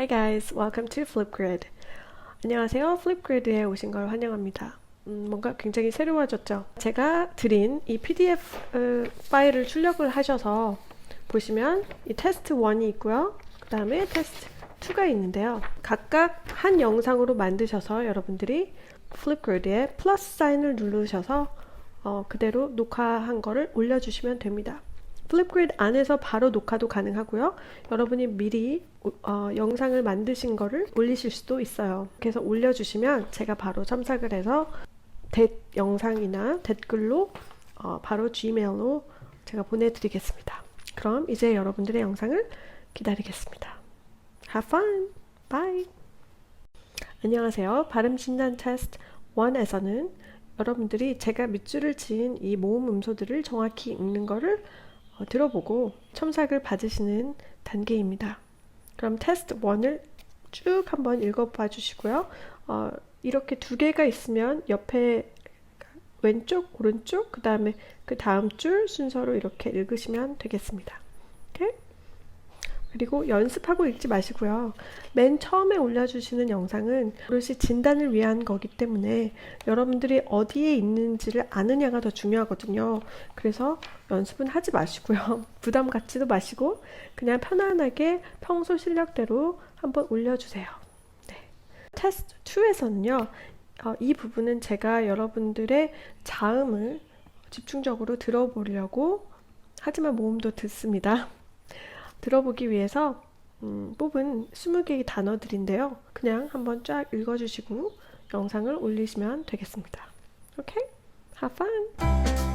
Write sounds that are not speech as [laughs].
Hi guys, welcome to Flipgrid. 안녕하세요. Flipgrid에 오신 걸 환영합니다. 음, 뭔가 굉장히 새로워졌죠. 제가 드린 이 PDF 어, 파일을 출력을 하셔서 보시면 이 테스트 1이 있고요. 그 다음에 테스트 2가 있는데요. 각각 한 영상으로 만드셔서 여러분들이 Flipgrid에 플러스 사인을 누르셔서 어, 그대로 녹화한 거를 올려주시면 됩니다. 플립그리드 안에서 바로 녹화도 가능하고요. 여러분이 미리 어, 영상을 만드신 거를 올리실 수도 있어요. 그래서 올려주시면 제가 바로 첨삭을 해서 댓 영상이나 댓글로 어, 바로 Gmail로 제가 보내드리겠습니다. 그럼 이제 여러분들의 영상을 기다리겠습니다. Have fun! Bye! 안녕하세요. 발음 진단 테스트 1에서는 여러분들이 제가 밑줄을 지은 이 모음 음소들을 정확히 읽는 거를 어, 들어보고 첨삭을 받으시는 단계입니다. 그럼 테스트 1을 쭉 한번 읽어봐 주시고요. 어, 이렇게 두 개가 있으면 옆에 왼쪽, 오른쪽, 그 다음에 그 다음 줄 순서로 이렇게 읽으시면 되겠습니다. 그리고 연습하고 읽지 마시고요. 맨 처음에 올려주시는 영상은 오롯이 진단을 위한 거기 때문에 여러분들이 어디에 있는지를 아느냐가 더 중요하거든요. 그래서 연습은 하지 마시고요. [laughs] 부담 갖지도 마시고 그냥 편안하게 평소 실력대로 한번 올려주세요. 네. 테스트 2에서는요. 어, 이 부분은 제가 여러분들의 자음을 집중적으로 들어보려고 하지만 모음도 듣습니다. [laughs] 들어보기 위해서 음, 뽑은 20개의 단어들인데요. 그냥 한번 쫙 읽어주시고 영상을 올리시면 되겠습니다. 오케이? Have fun!